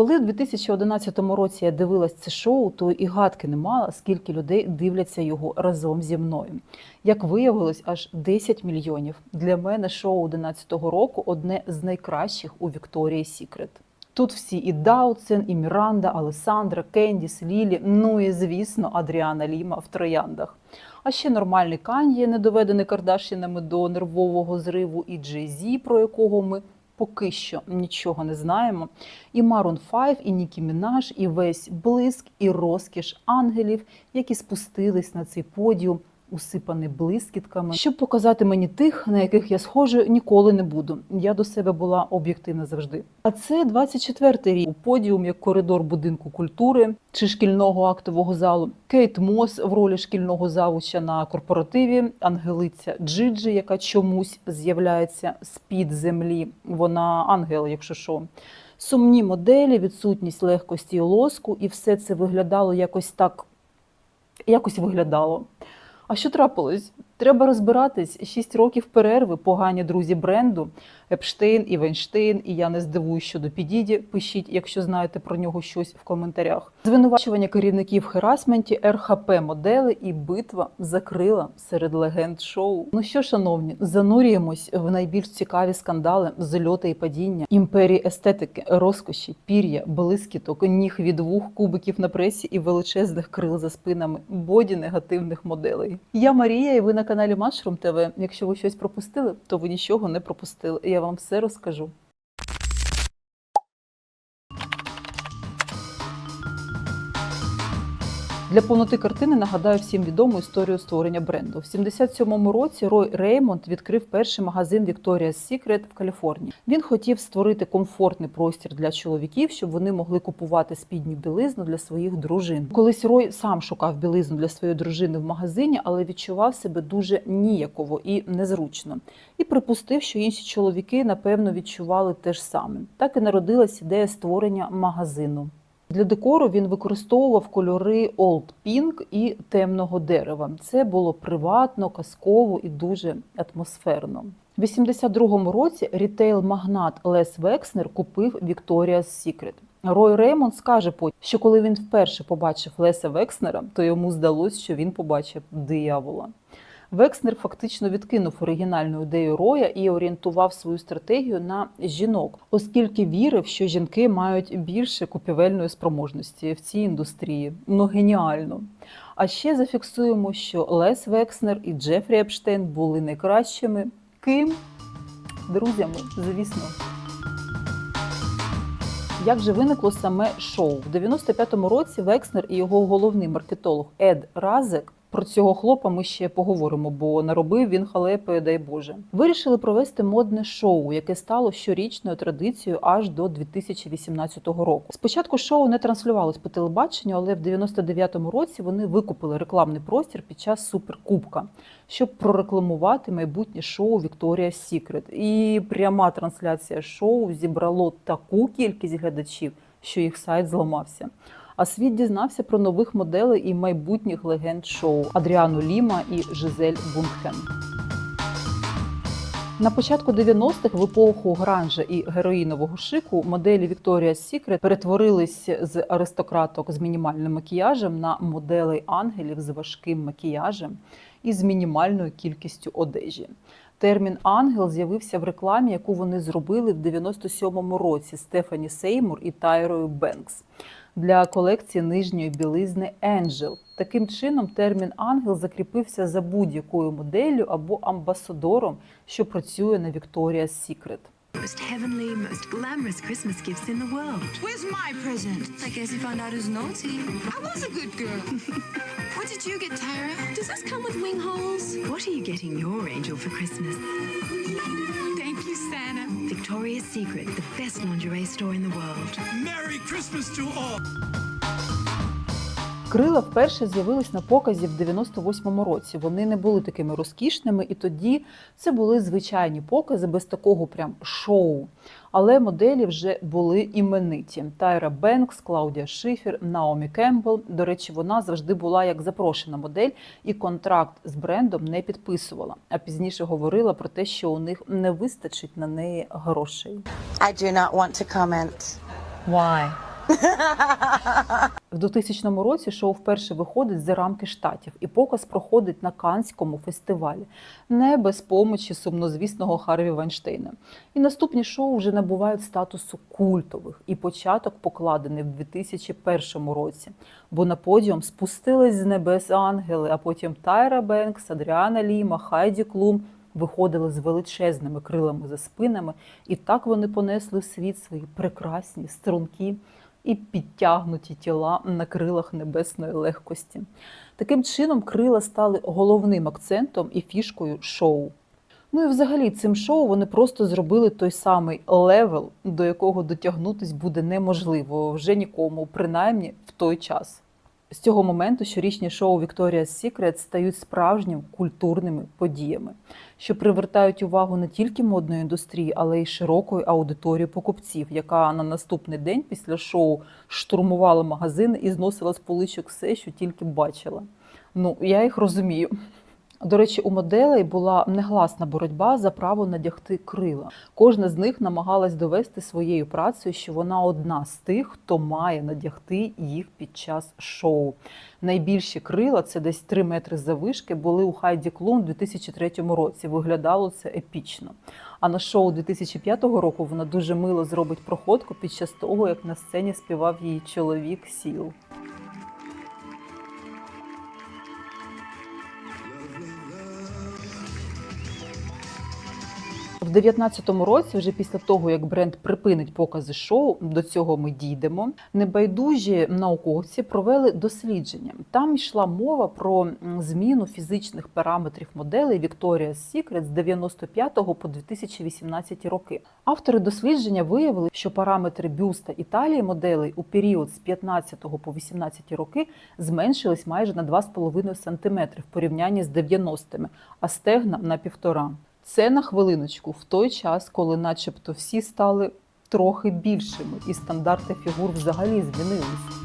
Коли в 2011 році я дивилась це шоу, то і гадки не мала, скільки людей дивляться його разом зі мною. Як виявилось, аж 10 мільйонів. Для мене шоу 11-го року одне з найкращих у Вікторії Сікрет. Тут всі і Дауцен, і Міранда, Алесандра, Кендіс, Лілі, ну і звісно, Адріана Ліма в трояндах. А ще нормальний Кан'є, не доведений Кардашінами до нервового зриву, і Джей Зі, про якого ми поки що нічого не знаємо. І Марун 5, і Нікі Мінаж, і весь блиск, і розкіш ангелів, які спустились на цей подіум, усипаний блискітками, щоб показати мені тих, на яких я схоже ніколи не буду. Я до себе була об'єктивна завжди. А це 24-й рік. Подіум як коридор будинку культури чи шкільного актового залу. Кейт Мос в ролі шкільного завуча на корпоративі, ангелиця Джиджі, яка чомусь з'являється з під землі. Вона ангел, якщо що. Сумні моделі, відсутність легкості і лоску, і все це виглядало якось так, якось виглядало. А що трапилось? Треба розбиратись. Шість років перерви, погані друзі бренду, Епштейн і Вейнштейн, і я не здивуюсь щодо Підіді. Пишіть, якщо знаєте про нього щось в коментарях. Звинувачування керівників херасменті, РХП модели і битва закрила серед легенд шоу. Ну що, шановні, занурюємось в найбільш цікаві скандали, зольоти і падіння, імперії естетики, розкоші, пір'я, блискіток, ніг від вух, кубиків на пресі і величезних крил за спинами, боді негативних моделей. Я Марія, і ви на каналі Mushroom TV. Якщо ви щось пропустили, то ви нічого не пропустили. Я вам все розкажу. Для повноти картини нагадаю всім відому історію створення бренду. В 77-му році Рой Реймонд відкрив перший магазин Victoria's Secret в Каліфорнії. Він хотів створити комфортний простір для чоловіків, щоб вони могли купувати спідню білизну для своїх дружин. Колись Рой сам шукав білизну для своєї дружини в магазині, але відчував себе дуже ніяково і незручно. І припустив, що інші чоловіки напевно відчували те ж саме. Так і народилась ідея створення магазину. Для декору він використовував кольори Old Pink і темного дерева. Це було приватно, казково і дуже атмосферно. В 82-му році рітейл-магнат Лес Векснер купив Victoria's Secret. Рой Реймонд скаже потім, що коли він вперше побачив Леса Векснера, то йому здалось, що він побачив диявола. Векснер фактично відкинув оригінальну ідею Роя і орієнтував свою стратегію на жінок, оскільки вірив, що жінки мають більше купівельної спроможності в цій індустрії. Ну геніально. А ще зафіксуємо, що Лес Векснер і Джефрі Епштейн були найкращими ким друзями, звісно. Як же виникло саме шоу? В 95-му році Векснер і його головний маркетолог Ед Разек. Про цього хлопа ми ще поговоримо, бо наробив він халепи, дай Боже. Вирішили провести модне шоу, яке стало щорічною традицією аж до 2018 року. Спочатку шоу не транслювалось по телебаченню, але в 99-му році вони викупили рекламний простір під час суперкубка, щоб прорекламувати майбутнє шоу Victoria's Secret. І пряма трансляція шоу зібрало таку кількість глядачів, що їх сайт зламався. А світ дізнався про нових моделей і майбутніх легенд шоу Адріану Ліма і Жизель Бунгхен. На початку 90-х в епоху гранжа і героїнового шику моделі Victoria's Secret перетворились з аристократок з мінімальним макіяжем на моделей ангелів з важким макіяжем і з мінімальною кількістю одежі. Термін ангел з'явився в рекламі, яку вони зробили в 97-му році Стефані Сеймур і Тайрою Бенкс для колекції нижньої білизни Angel. Таким чином, термін ангел закріпився за будь-якою моделлю або амбасадором, що працює на Victoria's Secret. Most heavenly, most glamorous Christmas gifts in the world. Where's my present? I guess you found out who's naughty. I was a good girl. what did you get, Tyra? Does this come with wing holes? What are you getting your angel for Christmas? Thank you, Santa. Victoria's Secret, the best lingerie store in the world. Merry Christmas to all. Крила вперше з'явились на показі в 98-му році. Вони не були такими розкішними, і тоді це були звичайні покази без такого прям шоу. Але моделі вже були імениті: Тайра Бенкс, Клаудія Шифер, Наомі Кембл. До речі, вона завжди була як запрошена модель і контракт з брендом не підписувала. А пізніше говорила про те, що у них не вистачить на неї грошей. I do not want to comment. Why? В 2000 році шоу вперше виходить за рамки штатів, і показ проходить на Канському фестивалі, не без помочі сумнозвісного Харві Вайнштейна. І наступні шоу вже набувають статусу культових, і початок покладений в 2001 році. Бо на подіум спустились з небес ангели, а потім Тайра Бенкс, Адріана Ліма, Хайді Клум виходили з величезними крилами за спинами, і так вони понесли в світ свої прекрасні, стрункі і підтягнуті тіла на крилах небесної легкості. Таким чином, крила стали головним акцентом і фішкою шоу. Ну і взагалі цим шоу вони просто зробили той самий левел, до якого дотягнутись буде неможливо вже нікому, принаймні в той час. З цього моменту щорічні шоу Victoria's Secret стають справжніми культурними подіями, що привертають увагу не тільки модної індустрії, але й широкої аудиторії покупців, яка на наступний день після шоу штурмувала магазини і зносила з поличок все, що тільки бачила. Ну, я їх розумію. До речі, у моделей була негласна боротьба за право надягти крила. Кожна з них намагалась довести своєю працею, що вона одна з тих, хто має надягти їх під час шоу. Найбільші крила, це десь 3 метри завишки, були у Хайді Клум у 2003 році. Виглядало це епічно. А на шоу 2005 року вона дуже мило зробить проходку під час того, як на сцені співав її чоловік Сіл. В 19-му році, вже після того як бренд припинить покази шоу, до цього ми дійдемо. Небайдужі науковці провели дослідження. Там йшла мова про зміну фізичних параметрів моделей Victoria's Secret з 95 по 2018 роки. Автори дослідження виявили, що параметри бюста і талії моделей у період з 15 по 18 роки зменшились майже на 2,5 см в порівнянні з 90-ми, а стегна на півтора. Це на хвилиночку в той час, коли, начебто, всі стали трохи більшими, і стандарти фігур взагалі змінились.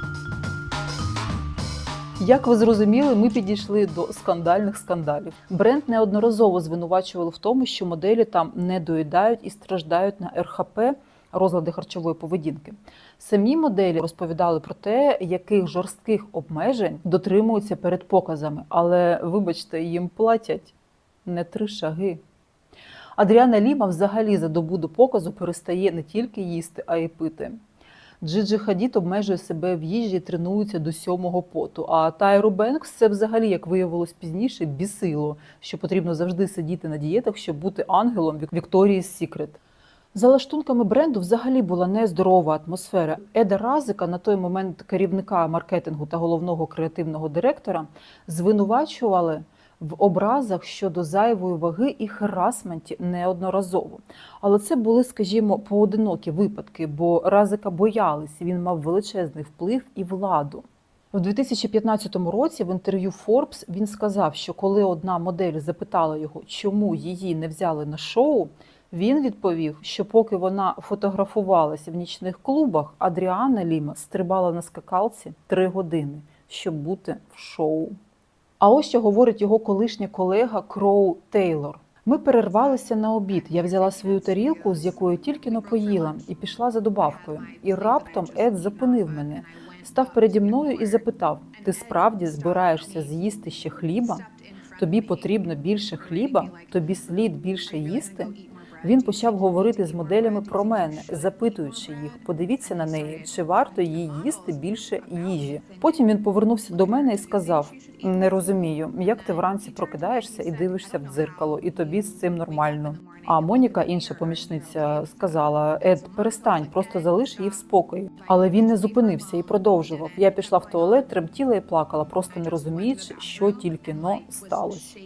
Як ви зрозуміли, ми підійшли до скандальних скандалів. Бренд неодноразово звинувачували в тому, що моделі там не доїдають і страждають на РХП розлади харчової поведінки. Самі моделі розповідали про те, яких жорстких обмежень дотримуються перед показами, але вибачте, їм платять не три шаги. Адріана Ліма взагалі за добу до показу перестає не тільки їсти, а й пити. Джиджи Хадід обмежує себе в їжі і тренується до сьомого поту. А Тайру Бенкс це взагалі, як виявилось пізніше, бісило, що потрібно завжди сидіти на дієтах, щоб бути ангелом Вікторії Сікрет. За лаштунками бренду взагалі була нездорова атмосфера. Еда Разика, на той момент керівника маркетингу та головного креативного директора, звинувачували в образах щодо зайвої ваги і харасменті неодноразово. Але це були, скажімо, поодинокі випадки, бо Разика боялись, він мав величезний вплив і владу. У 2015 році в інтерв'ю Forbes він сказав, що коли одна модель запитала його, чому її не взяли на шоу, він відповів, що поки вона фотографувалася в нічних клубах, Адріана Ліма стрибала на скакалці три години, щоб бути в шоу. А ось що говорить його колишня колега Кроу Тейлор. Ми перервалися на обід. Я взяла свою тарілку, з якою тільки но поїла, і пішла за добавкою. І раптом Ед зупинив мене, став переді мною і запитав: Ти справді збираєшся з'їсти ще хліба? Тобі потрібно більше хліба? Тобі слід більше їсти? Він почав говорити з моделями про мене, запитуючи їх, подивіться на неї, чи варто їй їсти більше їжі. Потім він повернувся до мене і сказав: Не розумію, як ти вранці прокидаєшся і дивишся в дзеркало, і тобі з цим нормально. А Моніка, інша помічниця, сказала: Ед, перестань, просто залиш її в спокої. Але він не зупинився і продовжував. Я пішла в туалет, тремтіла і плакала, просто не розуміючи, що тільки но сталося.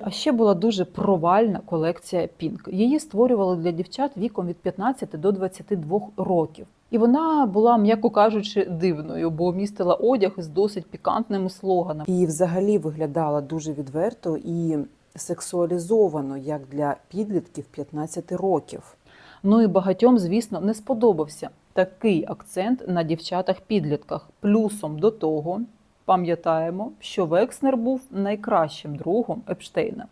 А ще була дуже провальна колекція Пінк. Її створювали для дівчат віком від 15 до 22 років. І вона була, м'яко кажучи, дивною, бо містила одяг із досить пікантними слоганами. І взагалі виглядала дуже відверто і сексуалізовано, як для підлітків 15 років. Ну і багатьом, звісно, не сподобався такий акцент на дівчатах-підлітках. Плюсом до того, пам'ятаємо, що Векснер був найкращим другом Епштейна.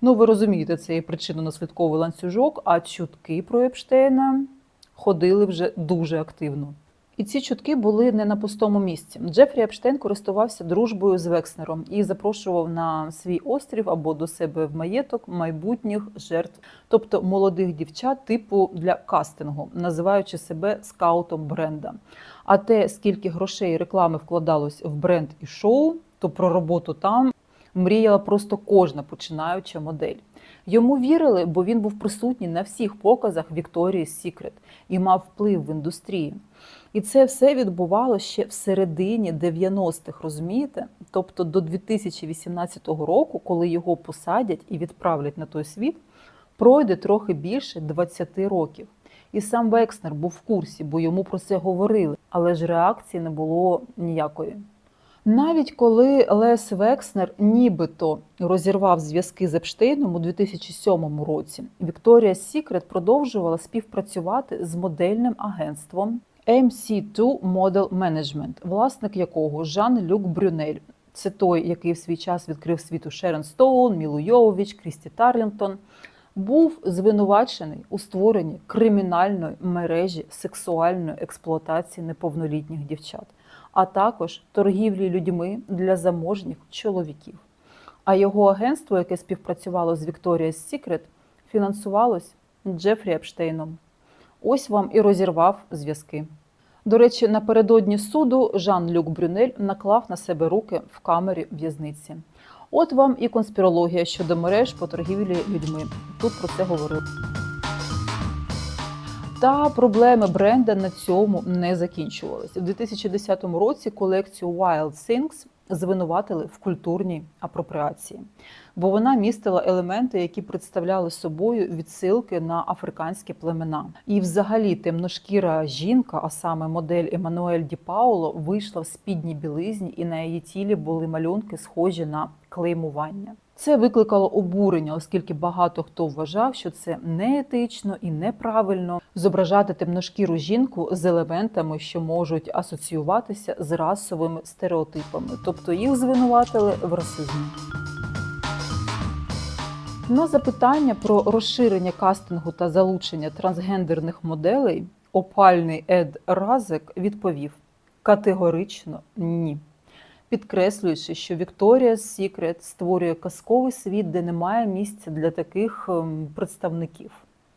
Ну, ви розумієте, це є причинно-наслідковий ланцюжок, а чутки про Епштейна ходили вже дуже активно. І ці чутки були не на пустому місці. Джефрі Епштейн користувався дружбою з Векснером і запрошував на свій острів або до себе в маєток майбутніх жертв, тобто молодих дівчат, типу для кастингу, називаючи себе скаутом бренда. А те, скільки грошей і реклами вкладалось в бренд і шоу, то про роботу там мріяла просто кожна починаюча модель. Йому вірили, бо він був присутній на всіх показах Вікторії Сікрет і мав вплив в індустрії. І це все відбувалося ще в середині 90-х, розумієте? Тобто до 2018 року, коли його посадять і відправлять на той світ, пройде трохи більше 20 років. І сам Векснер був в курсі, бо йому про це говорили, але ж реакції не було ніякої. Навіть коли Лес Векснер нібито розірвав зв'язки з Епштейном у 2007 році, Вікторія Сікрет продовжувала співпрацювати з модельним агентством MC2 Model Management, власник якого Жан-Люк Брюнель. Це той, який в свій час відкрив світу Шерон Стоун, Мілу Йовович, Крісті Тарлінтон, був звинувачений у створенні кримінальної мережі сексуальної експлуатації неповнолітніх дівчат, а також торгівлі людьми для заможніх чоловіків. А його агентство, яке співпрацювало з Victoria's Secret, фінансувалось Джефрі Епштейном. Ось вам і розірвав зв'язки. До речі, напередодні суду Жан-Люк Брюнель наклав на себе руки в камері в'язниці. От вам і конспірологія щодо мереж по торгівлі людьми. Тут про це говорили. Та проблеми бренда на цьому не закінчувалися. У 2010 році колекцію Wild Things звинуватили в культурній апропріації, бо вона містила елементи, які представляли собою відсилки на африканські племена. І, взагалі, темношкіра жінка, а саме модель Еммануель Ді Пауло, вийшла в спідній білизні, і на її тілі були малюнки, схожі на клеймування. Це викликало обурення, оскільки багато хто вважав, що це неетично і неправильно зображати темношкіру жінку з елементами, що можуть асоціюватися з расовими стереотипами, тобто їх звинуватили в расизмі. На запитання про розширення кастингу та залучення трансгендерних моделей опальний Ед Разек відповів категорично ні підкреслюючи, що Victoria's Secret створює казковий світ, де немає місця для таких ем, представників.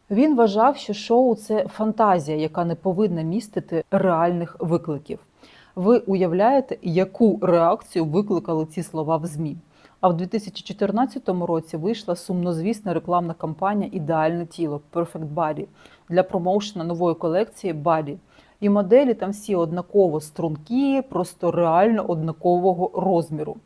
Він вважав, що шоу це фантазія, яка не повинна містити реальних викликів. Ви уявляєте, яку реакцію викликали ці слова в ЗМІ? А в 2014 році вийшла сумнозвісна рекламна кампанія Ідеальне тіло Perfect Body для промоушена нової колекції Body. І моделі там всі однаково стрункі, просто реально однакового розміру.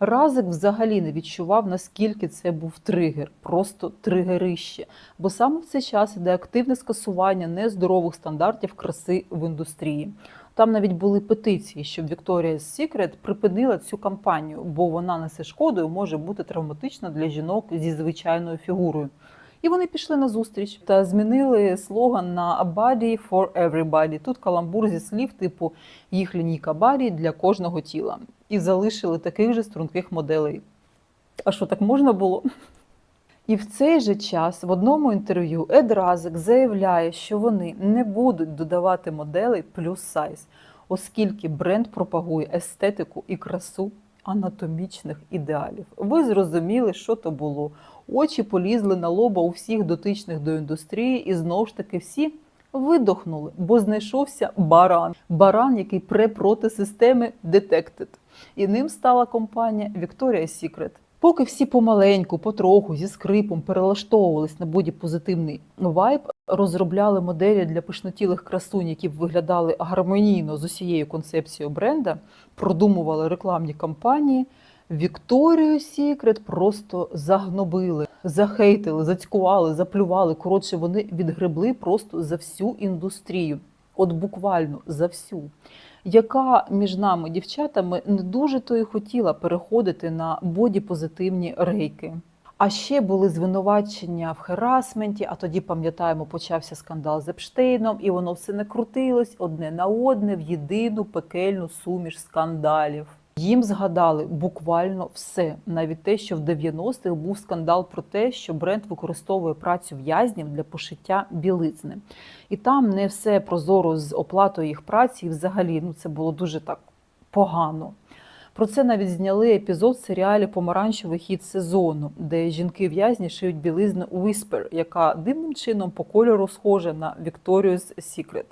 Разик взагалі не відчував, наскільки це був тригер, просто тригерище. Бо саме в цей час іде активне скасування нездорових стандартів краси в індустрії. Там навіть були петиції, щоб Victoria's Secret припинила цю кампанію, бо вона несе шкоду і може бути травматична для жінок зі звичайною фігурою. І вони пішли на зустріч та змінили слоган на «A body for everybody». Тут каламбур зі слів типу їх лінійка барі для кожного тіла. І залишили таких же струнких моделей. А що так можна було? І в цей же час в одному інтерв'ю Ед Разик заявляє, що вони не будуть додавати моделей плюс сайз, оскільки бренд пропагує естетику і красу анатомічних ідеалів. Ви зрозуміли, що то було. Очі полізли на лоба у всіх дотичних до індустрії, і знову ж таки всі видохнули, бо знайшовся баран. Баран, який пре проти системи Detected. І ним стала компанія Victoria's Secret. Поки всі помаленьку, потроху, зі скрипом перелаштовувались на бодіпозитивний вайб, розробляли моделі для пишнотілих красунь, які б виглядали гармонійно з усією концепцією бренда, продумували рекламні кампанії. Вікторію Сікрет просто загнобили, захейтили, зацькували, заплювали. Коротше, вони відгребли просто за всю індустрію, от буквально за всю яка між нами, дівчатами, не дуже то і хотіла переходити на боді-позитивні рейки. А ще були звинувачення в херасменті, а тоді, пам'ятаємо, почався скандал з Епштейном, і воно все не крутилось одне на одне в єдину пекельну суміш скандалів. Їм згадали буквально все, навіть те, що в 90-х був скандал про те, що бренд використовує працю в'язнів для пошиття білизни. І там не все прозоро з оплатою їх праці, і взагалі ну, це було дуже так погано. Про це навіть зняли епізод в серіалі Помаранчевий хід сезону, де жінки-в'язні шиють білизну Whisper, яка дивним чином по кольору схожа на Victoria's Secret.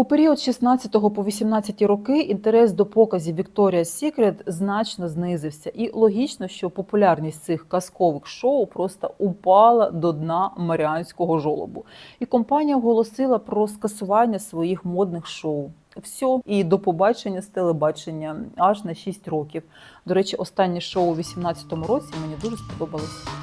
У період з 16 по 18 роки інтерес до показів Victoria's Secret значно знизився, і логічно, що популярність цих казкових шоу просто упала до дна Маріанського жолобу. І компанія оголосила про скасування своїх модних шоу. Все, і до побачення з телебачення аж на 6 років. До речі, останнє шоу у 18-му році мені дуже сподобалось.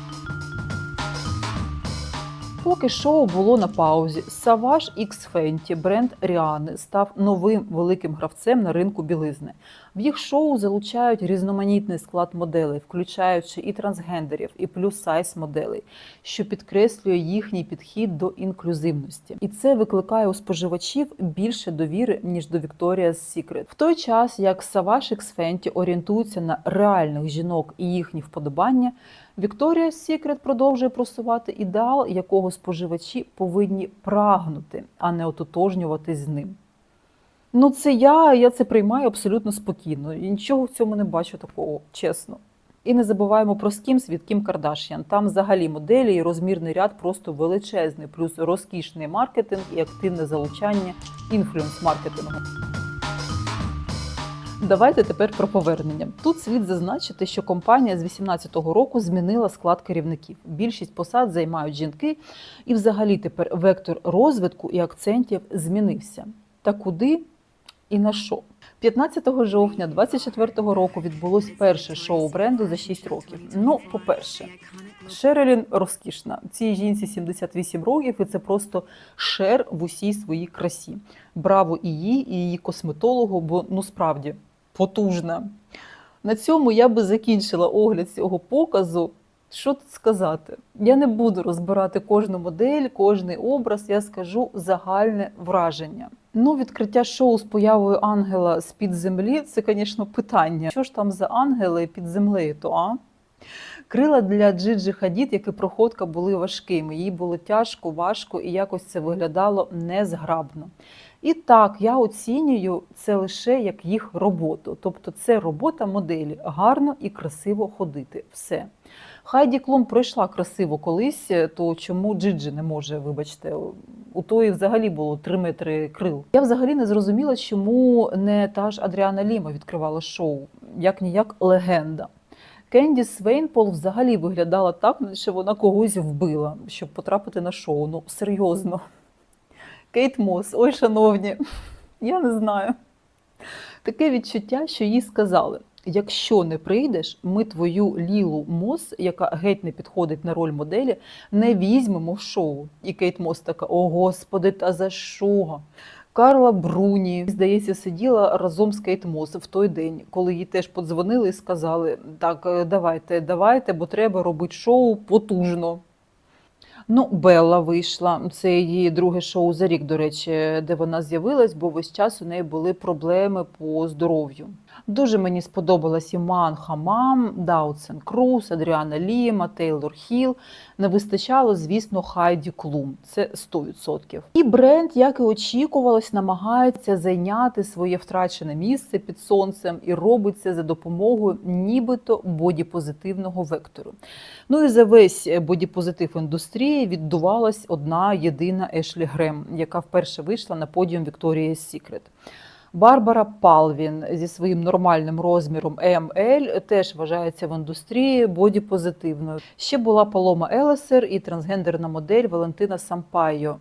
Поки шоу було на паузі, Savage X Fenty, бренд Ріани, став новим великим гравцем на ринку білизни. В їх шоу залучають різноманітний склад моделей, включаючи і трансгендерів, і плюс-сайз моделей, що підкреслює їхній підхід до інклюзивності. І це викликає у споживачів більше довіри, ніж до Victoria's Secret. В той час, як Savage X Fenty орієнтується на реальних жінок і їхні вподобання, Victoria's Secret продовжує просувати ідеал, якого споживачі повинні прагнути, а не ототожнюватись з ним. Ну, це я, я це приймаю абсолютно спокійно. І нічого в цьому не бачу такого, чесно. І не забуваємо про Skims від Кім Кардашян. Там взагалі моделі і розмірний ряд просто величезний, плюс розкішний маркетинг і активне залучання інфлюенс-маркетингу. Давайте тепер про повернення. Тут слід зазначити, що компанія з 2018 року змінила склад керівників. Більшість посад займають жінки, і взагалі тепер вектор розвитку і акцентів змінився. Та куди і на що? 15 жовтня 2024 року відбулось перше шоу бренду за 6 років. Ну, по-перше, Шерелін розкішна. Цій жінці 78 років, і це просто шер в усій своїй красі. Браво і їй, і її косметологу, бо ну справді потужна. На цьому я би закінчила огляд цього показу. Що тут сказати? Я не буду розбирати кожну модель, кожний образ, я скажу загальне враження. Ну, відкриття шоу з появою ангела з-під землі це, звісно, питання. Що ж там за ангели під землею, то а? Крила для Джиджи Хадід, як і проходка, були важкими. Їй було тяжко, важко і якось це виглядало незграбно. І так, я оцінюю це лише як їх роботу. Тобто це робота моделі гарно і красиво ходити. Все. Хайді Клум пройшла красиво колись, то чому Джиджи не може, вибачте, у тої взагалі було 3 метри крил. Я взагалі не зрозуміла, чому не та ж Адріана Ліма відкривала шоу, як ніяк легенда. Кенді Свейнпол взагалі виглядала так, наче вона когось вбила, щоб потрапити на шоу. Ну, серйозно. Кейт Мос, ой, шановні, я не знаю. Таке відчуття, що їй сказали: якщо не прийдеш, ми твою Лілу Мос, яка геть не підходить на роль моделі, не візьмемо в шоу. І Кейт Мос така: О, господи, та за що? Карла Бруні, здається, сиділа разом з Кейт Мос в той день, коли їй теж подзвонили і сказали: так, е, давайте, давайте, бо треба робити шоу потужно. Ну, Белла вийшла. Це її друге шоу за рік, до речі, де вона з'явилась, бо весь час у неї були проблеми по здоров'ю. Дуже мені сподобалась Іман Хамам, Даутсен Круз, Адріана Ліма, Тейлор Хіл. Не вистачало, звісно, Хайді Клум. Це 100%. І бренд, як і очікувалось, намагається зайняти своє втрачене місце під сонцем і робить це за допомогою нібито бодіпозитивного вектору. Ну і за весь бодіпозитив індустрії віддувалась одна єдина Ешлі Грем, яка вперше вийшла на подіум Victoria's Secret. Барбара Палвін зі своїм нормальним розміром ML теж вважається в індустрії бодіпозитивною. Ще була Палома Елесер і трансгендерна модель Валентина Сампайо.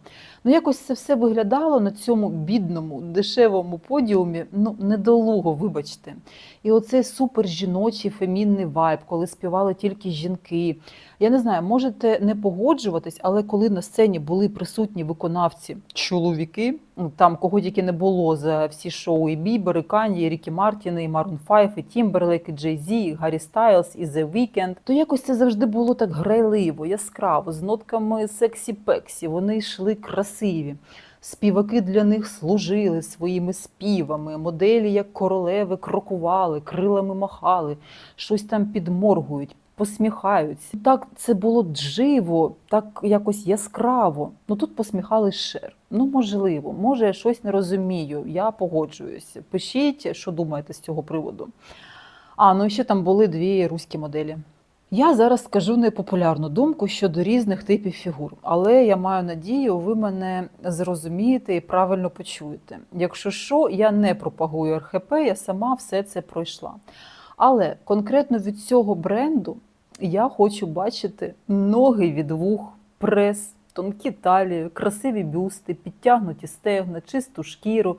Ну якось це все виглядало на цьому бідному, дешевому подіумі. Ну недолуго, вибачте. І оцей супер жіночий фемінний вайб, коли співали тільки жінки. Я не знаю, можете не погоджуватись, але коли на сцені були присутні виконавці чоловіки, там кого тільки не було за всі шоу, і Бібер, і Кані, і Рікі Мартін, і Марун Файф, і Тімберлейк, і Джей Зі, і Гаррі Стайлз, і The Weeknd, то якось це завжди було так грайливо, яскраво, з нотками сексі-пексі. Вони йшли красиві. Співаки для них служили своїми співами, моделі як королеви крокували, крилами махали, щось там підморгують, посміхаються. Так це було живо, так якось яскраво. Ну тут посміхались шер. Ну можливо, може я щось не розумію. Я погоджуюся. Пишіть, що думаєте з цього приводу. А ну і ще там були дві руські моделі. Я зараз скажу непопулярну думку щодо різних типів фігур, але я маю надію, ви мене зрозумієте і правильно почуєте. Якщо що, я не пропагую РХП, я сама все це пройшла. Але конкретно від цього бренду я хочу бачити ноги від вух, прес, тонкі талії, красиві бюсти, підтягнуті стегна, чисту шкіру.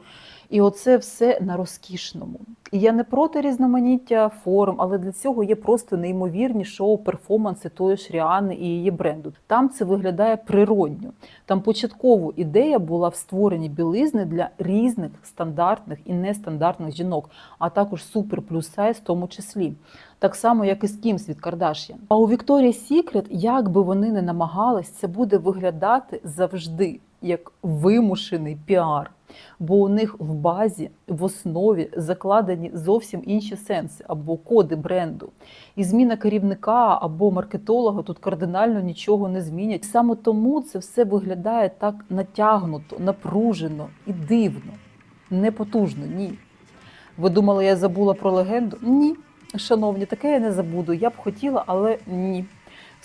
І оце все на розкішному. І я не проти різноманіття форм, але для цього є просто неймовірні шоу-перформанси тої ж Ріани і її бренду. Там це виглядає природньо. Там початково ідея була в створенні білизни для різних стандартних і нестандартних жінок, а також супер плюс сайз в тому числі. Так само, як і з Кімс від Кардаш'ян. А у Вікторії Сікрет, як би вони не намагались, це буде виглядати завжди як вимушений піар. Бо у них в базі, в основі закладені зовсім інші сенси або коди бренду. І зміна керівника або маркетолога тут кардинально нічого не змінять. Саме тому це все виглядає так натягнуто, напружено і дивно, не потужно, ні. Ви думали, я забула про легенду? Ні. Шановні, таке я не забуду. Я б хотіла, але ні.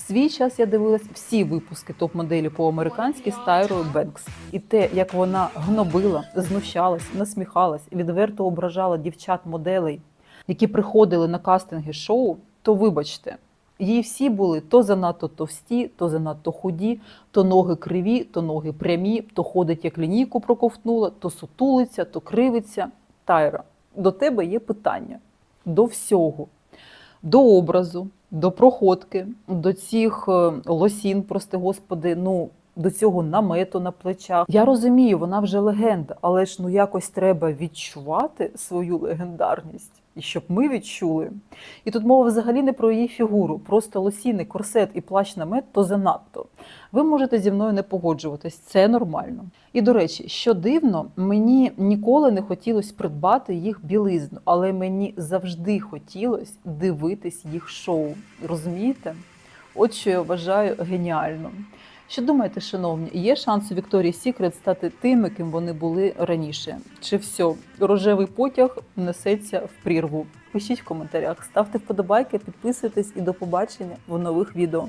Свій час я дивилась всі випуски топ-моделі по-американськи з Тайрою Бенкс. І те, як вона гнобила, знущалась, насміхалась, відверто ображала дівчат-моделей, які приходили на кастинги шоу, то вибачте, їй всі були то занадто товсті, то занадто худі, то ноги криві, то ноги прямі, то ходить як лінійку проковтнула, то сутулиться, то кривиться. Тайра, до тебе є питання до всього, до образу, до проходки, до цих е, лосін, прости господи, ну. До цього намету на плечах. Я розумію, вона вже легенда, але ж ну якось треба відчувати свою легендарність, і щоб ми відчули. І тут мова взагалі не про її фігуру, просто лосіни, корсет і плащ намет то занадто. Ви можете зі мною не погоджуватись, це нормально. І до речі, що дивно, мені ніколи не хотілося придбати їх білизну, але мені завжди хотілося дивитись їх шоу. Розумієте? От що я вважаю геніально. Що думаєте, шановні, є шанс Вікторії Сікрет стати тими, ким вони були раніше? Чи все, рожевий потяг несеться в прірву? Пишіть в коментарях, ставте вподобайки, підписуйтесь і до побачення в нових відео.